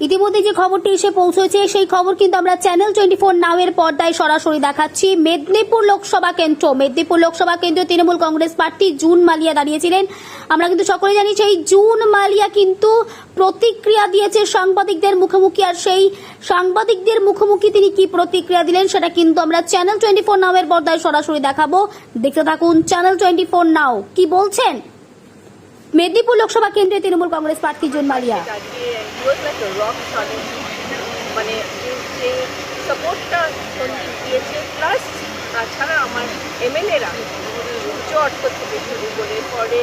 ইতিমধ্যে যে খবরটি এসে পৌঁছেছে, সেই খবর কিন্তু আমরা চ্যানেল টোয়েন্টি ফোর নাওয়ের পর্দায় সরাসরি দেখাচ্ছি। মেদিনীপুর লোকসভা কেন্দ্র, মেদিনীপুর লোকসভা কেন্দ্র তৃণমূল কংগ্রেস প্রার্থী জুন মালিয়া দাঁড়িয়েছিলেন। আমরা কিন্তু সকলে জানি সেই জুন মালিয়া কিন্তু প্রতিক্রিয়া দিয়েছে সাংবাদিকদের মুখোমুখি, আর সেই সাংবাদিকদের মুখোমুখি তিনি কি প্রতিক্রিয়া দিলেন সেটা কিন্তু আমরা চ্যানেল টোয়েন্টি ফোর নাওয়ের পর্দায় সরাসরি দেখাবো। দেখতে থাকুন চ্যানেল টোয়েন্টি ফোর নাও কি বলছেন? মেদিনীপুর লোকসভা কেন্দ্রে তৃণমূল কংগ্রেস প্রার্থী জুন মালিয়া মানে সাপোর্টটা দিয়েছে প্লাস তাছাড়া আমার এমএলএরা চট্ট থেকে শুরু করে, পরে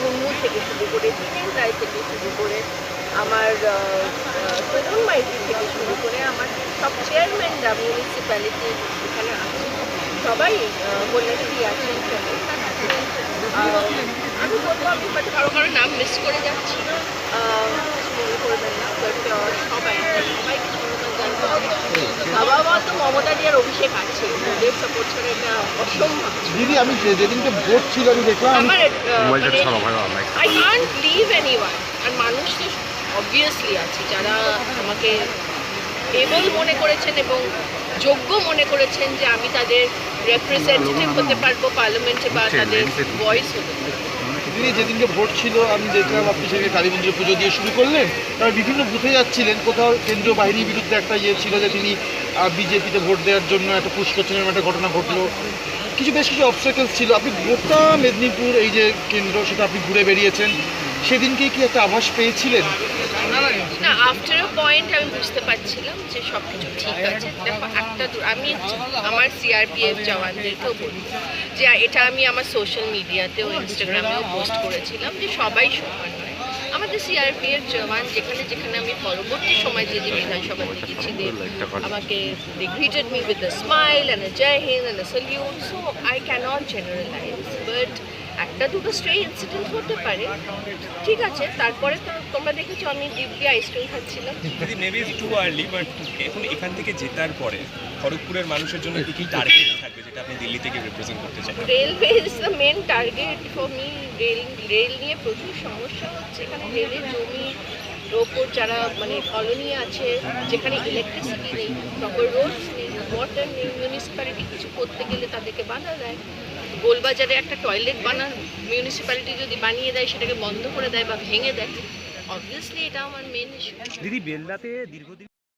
মুর্মু থেকে শুরু করে দীনেন রায় থেকে শুরু করে, আমার তরুণ মাইতি থেকে শুরু করে, আমার সব চেয়ারম্যানরা মিউনিসিপ্যালিটি এখানে আছে, সবাই কল্যাণী আছেন আছেন আমি বলব আমি হয়তো কারও কারও নাম মিস করে যাচ্ছি মনে করবেন না বাট সবাই সবাইকে বাবা মা তো মমতা দিয়ার অভিষেক আছে ওদের সাপোর্ট ছাড়া এটা অসম্ভব দিদি আমি যেদিনকে ভোট ছিল আমি দেখলাম আমার আই কান্ট লিভ এনিওয়ান আর মানুষ তো অবভিয়াসলি আছে যারা আমাকে এবল মনে করেছেন এবং যোগ্য মনে করেছেন যে আমি তাদের রেপ্রেজেন্টেটিভ হতে পারব পার্লামেন্টে বা তাদের ভয়েস হতে দিদি যেদিনকে ভোট ছিল আমি দেখলাম আপনি সেদিকে কালী মন্দিরে পুজো দিয়ে শুরু করলেন তার বিভিন্ন বুথে যাচ্ছিলেন। কোথাও কেন্দ্রীয় বাহিনীর বিরুদ্ধে একটা ইয়ে ছিল যে তিনি বিজেপিতে ভোট দেওয়ার জন্য একটা পুশ একটা ঘটনা ঘটলো। কিছু বেশ কিছু অবস্টাকেলস ছিল। আপনি গোটা মেদিনীপুর এই যে কেন্দ্র সেটা আপনি ঘুরে বেরিয়েছেন সেদিনকে কি একটা আভাস পেয়েছিলেন? না আফটার আ পয়েন্ট আমি বুঝতে পারছিলাম যে সব কিছু ঠিক আছে। দেখো, একটা আমি আমার সিআরপিএফ জওয়ানদেরকেও বলি যে, এটা আমি আমার সোশ্যাল মিডিয়াতেও ইনস্টাগ্রামেও পোস্ট করেছিলাম যে সবাই সমান নয়। আমাদের সিআরপিএফ জওয়ান যেখানে যেখানে আমি পরবর্তী সময় যে যে বিধানসভাতে গেছি they আমাকে they greeted me with a smile and Jai Hind and a salute so I cannot generalise but একটা দুটো স্ট্রে ইনসিডেন্ট হতে পারে। ঠিক আছে তারপরে তো তোমরা দেখেছ আমি দিব্যি আইসক্রিম খাচ্ছিলাম। দিদি মেবি টু আর্লি বাট এখন এখান থেকে জেতার পরে খড়গপুরের মানুষের জন্য কি কি টার্গেট থাকবে যেটা আপনি দিল্লি থেকে রিপ্রেজেন্ট করতে চান? Railway is the main target for me rail rail নিয়ে প্রচুর সমস্যা হচ্ছে। এখানে রেলের জমি ওপর যারা মানে কলোনি আছে যেখানে ইলেকট্রিসিটি নেই প্রপার রোডস নেই ওয়াটার নেই মিউনিসিপ্যালিটি কিছু করতে গেলে তাদেরকে বাধা দেয়। গোলবাজারে একটা টয়লেট বানান মিউনিসিপ্যালিটি যদি বানিয়ে দেয়, সেটাকে বন্ধ করে দেয় বা ভেঙে দেয় অবভিয়াসলি এটা আমার মেন ইস্যু দিদি, বেলদাতে দীর্ঘদিন